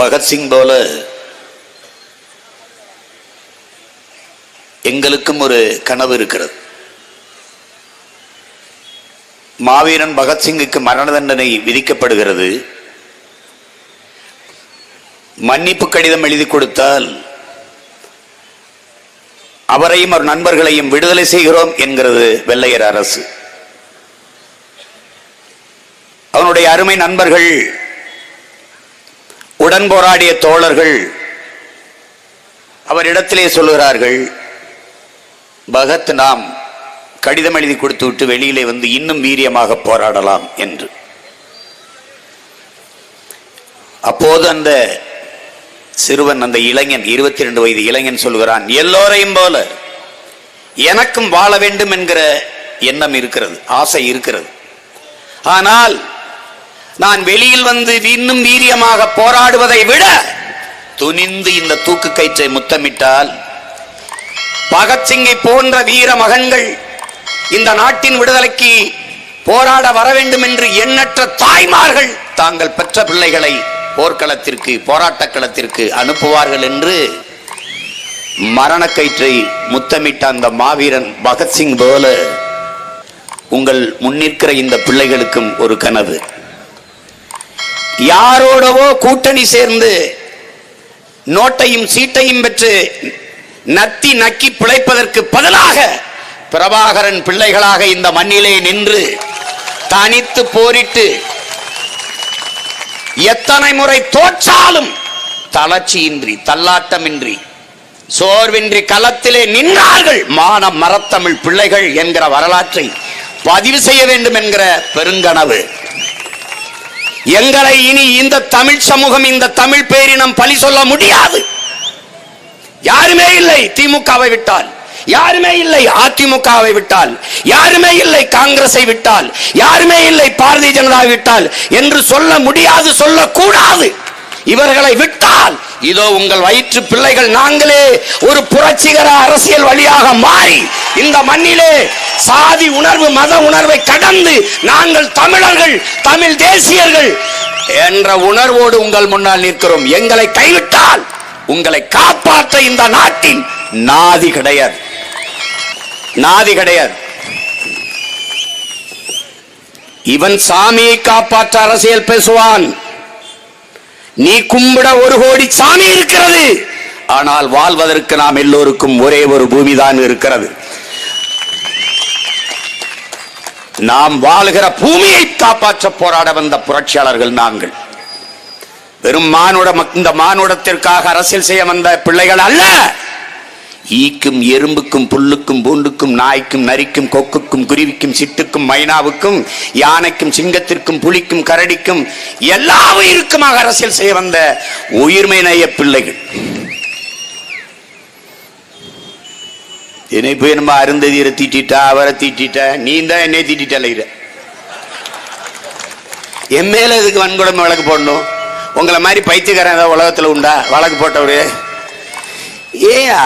பகத்சிங் போல எங்களுக்கும் ஒரு கனவு இருக்கிறது. மாவீரன் பகத்சிங்குக்கு மரண தண்டனை விதிக்கப்படுகிறது. மன்னிப்பு கடிதம் எழுதி கொடுத்தால் அவரையும் அவர் நண்பர்களையும் விடுதலை செய்கிறோம் என்கிறது வெள்ளையர் அரசு. அவனுடைய அருமை நண்பர்கள் உடன் போராடிய தோழர்கள் அவரிடத்திலே சொல்லுகிறார்கள் பகத் நாம் கடிதம் எழுதி கொடுத்து விட்டு வெளியிலே வந்து இன்னும் வீரியமாக போராடலாம் என்று. அப்போது அந்த சிறுவன் அந்த இளைஞன் இருபத்தி ரெண்டு வயது இளைஞன் சொல்கிறான் எல்லோரையும் போல எனக்கும் வாழ வேண்டும் என்கிற எண்ணம் இருக்கிறது ஆசை இருக்கிறது. ஆனால் நான் வெளியில் வந்து இன்னும் வீரியமாக போராடுவதை விட துணிந்து இந்த தூக்கு கயிற்றை முத்தமிட்டால் பகத்சிங்கை போன்ற வீர மகன்கள் இந்த நாட்டின் விடுதலைக்கு போராட வர வேண்டும் என்று எண்ணற்ற தாய்மார்கள் தாங்கள் பெற்ற பிள்ளைகளை போர்க்களத்திற்கு போராட்டக் களத்திற்கு அனுப்புவார்கள் என்று மரணக்கயிற்றை முத்தமிட்ட அந்த மாவீரன் பகத்சிங் போல உங்கள் முன்னிற்கிற இந்த பிள்ளைகளுக்கும் ஒரு கனவு. யாரோடவோ கூட்டணி சேர்ந்து நோட்டையும் சீட்டையும் பெற்று நத்தி நக்கி பிழைப்பதற்கு பதிலாக பிரபாகரன் பிள்ளைகளாக இந்த மண்ணிலே நின்று தனித்து போரிட்டு எத்தனை முறை தோற்றாலும் தளர்ச்சியின்றி தள்ளாட்டமின்றி சோர்வின்றி களத்திலே நின்றார்கள். மானம் மரத்தமிழ் பிள்ளைகள் என்கிற வரலாற்றை பதிவு செய்ய வேண்டும் என்கிற பெருங்கனவு. எங்களை இனி இந்த தமிழ் சமூகம் இந்த தமிழ் பேரினம் பழி சொல்ல முடியாது. யாருமே இல்லை திமுகவை விட்டால். யாருமே இல்லை அதிமுகவை விட்டால். யாருமே இல்லை காங்கிரஸை விட்டால். யாருமே இல்லை பாரதிய ஜனதாவை விட்டால். என்று சொல்ல முடியாது சொல்லக்கூடாது. இவர்களை விட்டால் இதோ உங்கள் வயிற்று பிள்ளைகள் நாங்களே ஒரு புரட்சிகர அரசியல் வழியாக மாறி இந்த மண்ணிலே சாதி உணர்வு மத உணர்வை கடந்து நாங்கள் தமிழர்கள் தமிழ் தேசியர்கள் என்ற உணர்வோடு உங்கள் முன்னால் நிற்கிறோம். எங்களை கைவிட்டால் உங்களை காப்பாற்ற இந்த நாட்டின் நாதி கிடையாது. நாதி கிடையாது. இவன் சாமியை காப்பாற்ற அரசியல் பேசுவான். நீ கும்பிட ஒரு கோடி சாமி இருக்கிறது. ஆனால் வாழ்வதற்கு நாம் எல்லோருக்கும் ஒரே ஒரு பூமிதான் இருக்கிறது. நாம் வாழுகிற பூமியை காப்பாற்ற போராட வந்த புரட்சியாளர்கள் நாங்கள். வெறும் மானுட இந்த மானுடத்திற்காக அரசியல் செய்ய வந்த பிள்ளைகள் அல்ல. ஈக்கும் எறும்புக்கும் புல்லுக்கும் பூண்டுக்கும் நாய்க்கும் நரிக்கும் கொக்குக்கும் குருவிக்கும் சிட்டுக்கும் மைனாவுக்கும் யானைக்கும் சிங்கத்திற்கும் புலிக்கும் கரடிக்கும் எல்லா உயிருக்குமாக அரசியல் செய்ய வந்த உயிர்மை நய பிள்ளைகள். என்னை போய் நம்ம அருந்ததியரை தீட்டிட்டா அவரை தீட்டிட்ட நீ தான் என்னை தீட்டிட்டல என் மேல இதுக்கு வன்கொடுமை வழக்கு போடணும்? உங்களை மாதிரி பைத்தியக்காரன் ஏதாவது உலகத்துல உண்டா? வழக்கு போட்டவரு? ஏயா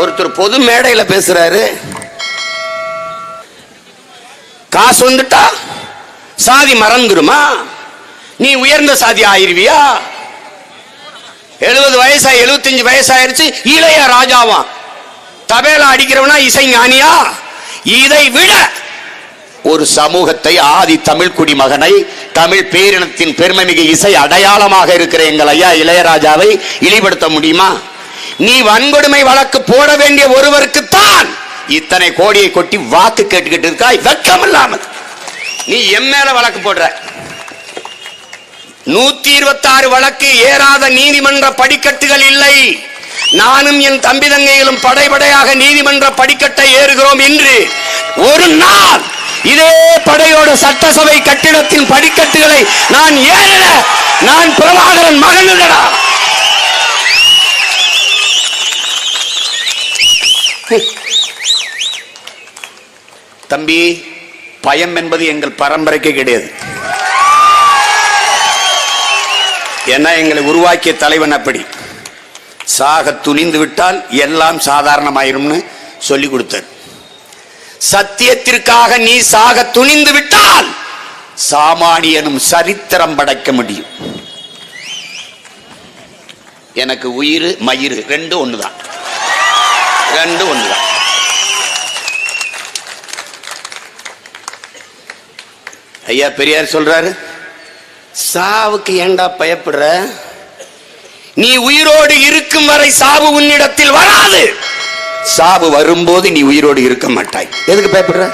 ஒருத்தர் பொது மேடையில பேசுறாரு. காசு வந்துட்டா? சாதி மறந்துருமா? நீ உயர்ந்த சாதி ஆயிருவியா? எழுபது வயசா எழுபத்தஞ்சு வயசாயிருச்சு இளைய ராஜாவா? தபேலா அடிக்கிறவனா இசை ஞானியா? இதை விட ஒரு சமூகத்தை ஆதி தமிழ் குடிமகனை தமிழ் பேரினத்தின் பெருமைமிகு இசை அடையாளமாக இருக்கிற எங்கள் ஐயா இளையராஜாவை இழிபடுத்த முடியுமா? நீ வன்கொடுமை வழக்கு போட வேண்டிய ஒருவருக்குத்தான் இத்தனை கோடியை கொட்டி வாக்கு கேட்டுக்கிட்டு இருக்காய். வெட்கம் இல்லாமல் நீ என் மேல வழக்கு போடுற. நூத்தி இருபத்தி ஆறு வழக்கு ஏறாத நீதிமன்ற படிக்கட்டுகள் இல்லை. நானும் என் தம்பி தங்கைகளும் படைபடையாக நீதிமன்ற படிக்கட்டை ஏறுகிறோம் என்று ஒரு நாள் இதே படையோட சட்டசபை கட்டிடத்தின் படிக்கட்டுகளை நான் ஏறல நான் பிரபாகரன் மகனுடா தம்பி பயம் என்பது எங்கள் பரம்பரைக்கு கிடையாது. ஏன்னா எங்களை உருவாக்கிய தலைவன் அப்படி. சாக துணிந்து விட்டால் எல்லாம் சாதாரணமாயிரும்னு சொல்லி கொடுத்தார். சத்தியத்திற்காக நீ சாக துணிந்து விட்டால் சாமானியனும் சரித்திரம் படைக்க முடியும். எனக்கு உயிர் மயிறு ரெண்டும் ஒண்ணுதான். ரெண்டும் ஒண்ணுதான் ஐயா பெரியார் சொல்றாரு சாவுக்கு ஏண்டா பயப்படுற நீ உயிரோடு இருக்கும் வரை சாவு உன்னிடத்தில் வராது சாவு வரும்போது நீ உயிரோடு இருக்க மாட்டாய் எதுக்கு பயப்படுற